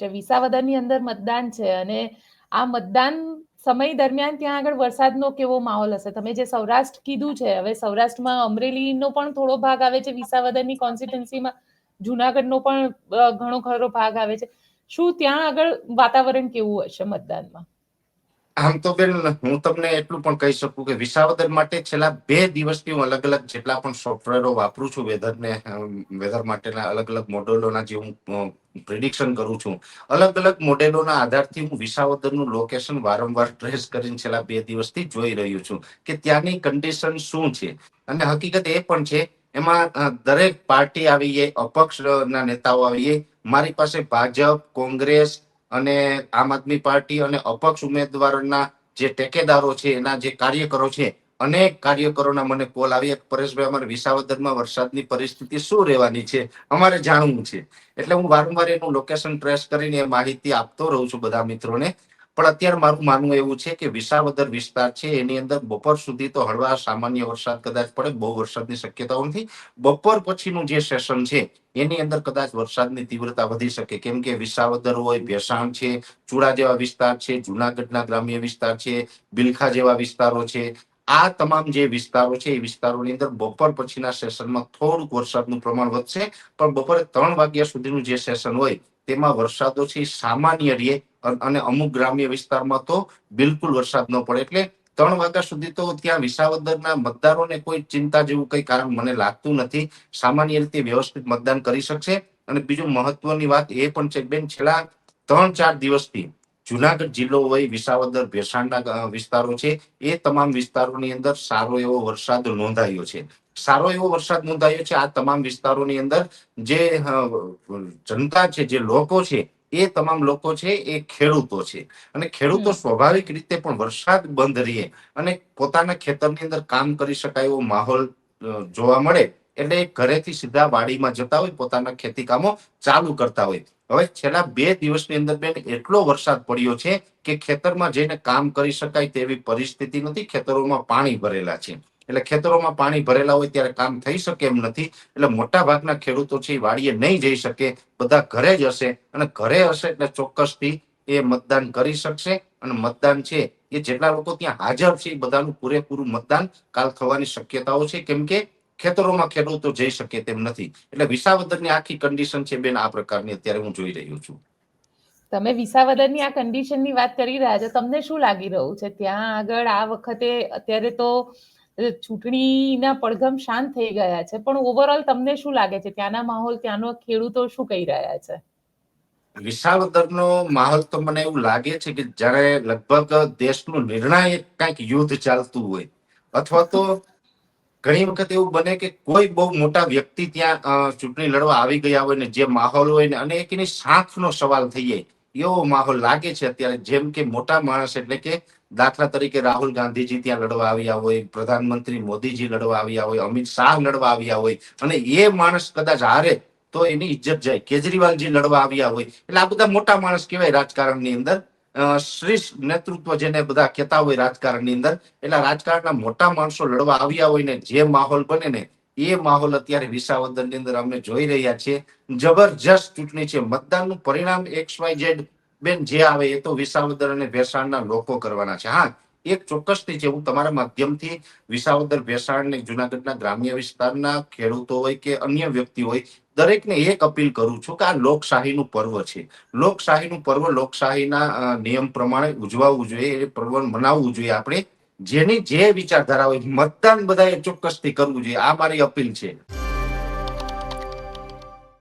છે વિસાવદરની અંદર મતદાન છે અને આ મતદાન સમય દરમિયાન ત્યાં આગળ વરસાદનો કેવો માહોલ હશે? તમે જે સૌરાષ્ટ્ર કીધું છે, હવે સૌરાષ્ટ્રમાં અમરેલીનો પણ થોડો ભાગ આવે છે, વિસાવદરની કોન્સ્ટિટ્યુન્સીમાં જુનાગઢનો પણ ઘણો ખરો ભાગ આવે છે. શું ત્યાં આગળ વાતાવરણ કેવું હશે મતદાનમાં? આમ તો બેન હું તમને એટલું પણ કહી શકું કે વિસાવદર માટે છેલ્લા બે દિવસથી હું અલગ અલગ જેટલા પણ સોફ્ટવેરો વાપરું છું વેધરને વેધર માટેના અલગ અલગ મોડેલોના જે હું પ્રિડિક્શન કરું છું, અલગ અલગ મોડેલોના આધારથી હું વિસાવદરનું લોકેશન વારંવાર ટ્રેસ કરીને છેલ્લા બે દિવસથી જોઈ રહ્યું છું કે ત્યાંની કન્ડિશન શું છે. અને હકીકત એ પણ છે, એમાં દરેક પાર્ટી આવીએ, અપક્ષના નેતાઓ આવીએ, મારી પાસે ભાજપ, કોંગ્રેસ અને આમ આદમી પાર્ટી અને અપક્ષ ઉમેદવારોના જે ટેકેદારો છે, એના જે કાર્યકરો છે, અનેક કાર્યકરોના મને કોલ આવી. પરેશભાઈ, અમારે વિસાવદરમાં વરસાદની પરિસ્થિતિ શું રહેવાની છે, અમારે જાણવું છે. એટલે હું વારંવાર એનું લોકેશન ટ્રેસ કરીને માહિતી આપતો રહું છું બધા મિત્રોને. પણ અત્યારે મારું માનવું એવું છે કે વિસાવદર વિસ્તાર છે, એની અંદર બપોર સુધી તો હળવા સામાન્ય વરસાદ કદાચ પડે, બહુ વરસાદની શક્યતાઓ નથી. બપોર પછીનું જે સેશન છે, એની અંદર કદાચ વરસાદની તીવ્રતા વધી શકે. કેમ કે વિસાવદર હોય, ભેસાણ છે, ચુડા જેવા વિસ્તાર છે, જુનાગઢના ગ્રામ્ય વિસ્તાર છે, બિલખા જેવા વિસ્તારો છે. આ તમામ જે વિસ્તારો છે, એ વિસ્તારોની અંદર બપોર પછીના સેશનમાં થોડુંક વરસાદનું પ્રમાણ વધશે. પણ બપોરે ત્રણ વાગ્યા સુધીનું જે સેશન હોય, તેમાં વરસાદો છે સામાન્ય રહે અને અમુક ગ્રામ્ય વિસ્તારમાં તો બિલકુલ વરસાદ ન પડે. એટલે ત્રણ વાગ્યા સુધી તો ત્યાં વિસાવદરના મતદારોને કોઈ ચિંતા જેવું કઈ કારણ મને લાગતું નથી. સામાન્ય રીતે વ્યવસ્થિત મતદાન કરી શકશે. અને બીજું મહત્વની વાત એ પણ છે બેન, છેલ્લા ત્રણ ચાર દિવસથી જુનાગઢ જિલ્લો હોય વિસાવદર ભેસાણના વિસ્તારો છે. એ તમામ વિસ્તારોની અંદર સારો એવો વરસાદ નોંધાયો છે. સારો એવો વરસાદ નોંધાયો છે આ તમામ વિસ્તારોની અંદર. જે જનતા છે, જે લોકો છે એ તમામ લોકો છે એ ખેડૂતો છે. અને ખેડૂતો સ્વાભાવિક રીતે પણ વરસાદ બંધ રહે અને પોતાના ખેતરની અંદર કામ કરી શકાય એવો માહોલ જોવા મળે એટલે ઘરેથી સીધા વાડીમાં જતા હોય પોતાના ખેતી કામો ચાલુ કરતા હોય. હવે છેલ્લા બે દિવસની અંદર બેન એટલો વરસાદ પડ્યો છે કે ખેતરમાં જઈને કામ કરી શકાય તેવી પરિસ્થિતિ નથી ખેતરોમાં પાણી ભરેલા છે. એટલે ખેતરોમાં પાણી ભરેલા હોય ત્યારે કામ થઈ શકે એમ નથી. એટલે મોટા ભાગના ખેડૂતો છે એ વાડીએ નહીં જઈ શકે. બધા ઘરે જ હશે અને ઘરે હશે એટલે ચોક્કસથી એ મતદાન કરી શકશે. અને મતદાન છે એ જેટલા લોકો ત્યાં હાજર છે એ બધાનું પૂરેપૂરું મતદાન કાલ થવાની શક્યતાઓ છે. કેમ કે ખેતરોમાં ખેડૂતો જઈ શકે તેમ નથી. એટલે વિસાવદરની આખી કન્ડિશન છે બેન આ પ્રકારની અત્યારે હું જોઈ રહ્યો છું. તમે વિસાવદરની આ કન્ડિશનની વાત કરી રહ્યા છો. તમને શું લાગી રહ્યું છે? ત્યાં આગળ આ વખતે અત્યારે તો ચૂંટણીના પડઘમ શાંત થઈ ગયા છે. પણ ઓવરઓલ તમને શું લાગે છે? ત્યાંના માહોલ, ત્યાંનો ખેડૂતો શું કહી રહ્યા છે? વિસાવદરનો માહોલ તો મને એવું લાગે છે કે જ્યારે લગભગ દેશનું નિર્ણાયક કંઈક યુદ્ધ ચાલતું હોય, અથવા તો ઘણી વખત એવું બને કે કોઈ બહુ મોટા વ્યક્તિ ત્યાં ચૂંટણી લડવા આવી ગયા હોય ને જે માહોલ હોય ને અને એક એની સાંખનો સવાલ થઈ જાય, એવો માહોલ લાગે છે અત્યારે. જેમ કે મોટા માણસ એટલે કે દાખલા તરીકે રાહુલ ગાંધીજી ત્યાં લડવા આવ્યા હોય, પ્રધાનમંત્રી મોદીજી લડવા આવ્યા હોય, અમિત શાહ લડવા આવ્યા હોય, અને એ માણસ કદાચ હારે તો એની ઇજ્જત જાય. કેજરીવાલજી લડવા આવ્યા હોય. એટલે આ બધા મોટા માણસ કહેવાય રાજકારણની અંદર. શ્રેષ્ઠ નેતૃત્વ જેને બધા કહેતા હોય રાજકારણની અંદર. એટલે રાજકારણના મોટા માણસો લડવા આવ્યા હોય ને, જે માહોલ બને ને, એ માહોલ અત્યારે વિસાવદરની અંદર અમે જોઈ રહ્યા છીએ. જબરજસ્ત ચૂંટણી છે. મતદાનનું પરિણામ એક્સ વાય ઝેડ બેન, જે આવે એ તો વિસાવદર અને ભેસાણના લોકો કરવાના છે. હા, એક ચોક્કસથી છે. હું તમારા માધ્યમથી વિસાવદર, ભેસાણ ને જુનાગઢના ગ્રામ્ય વિસ્તારના ખેડૂતો હોય કે અન્ય વ્યક્તિ હોય, દરેકને એક અપીલ કરું છું કે આ લોકશાહીનું પર્વ છે. લોકશાહીનું પર્વ લોકશાહીના નિયમ પ્રમાણે ઉજવાવું જોઈએ, એ પર્વ મનાવવું જોઈએ આપણે. જેની જે વિચારધારા હોય, મતદાન બધાએ ચોક્કસથી કરવું જોઈએ. આ મારી અપીલ છે.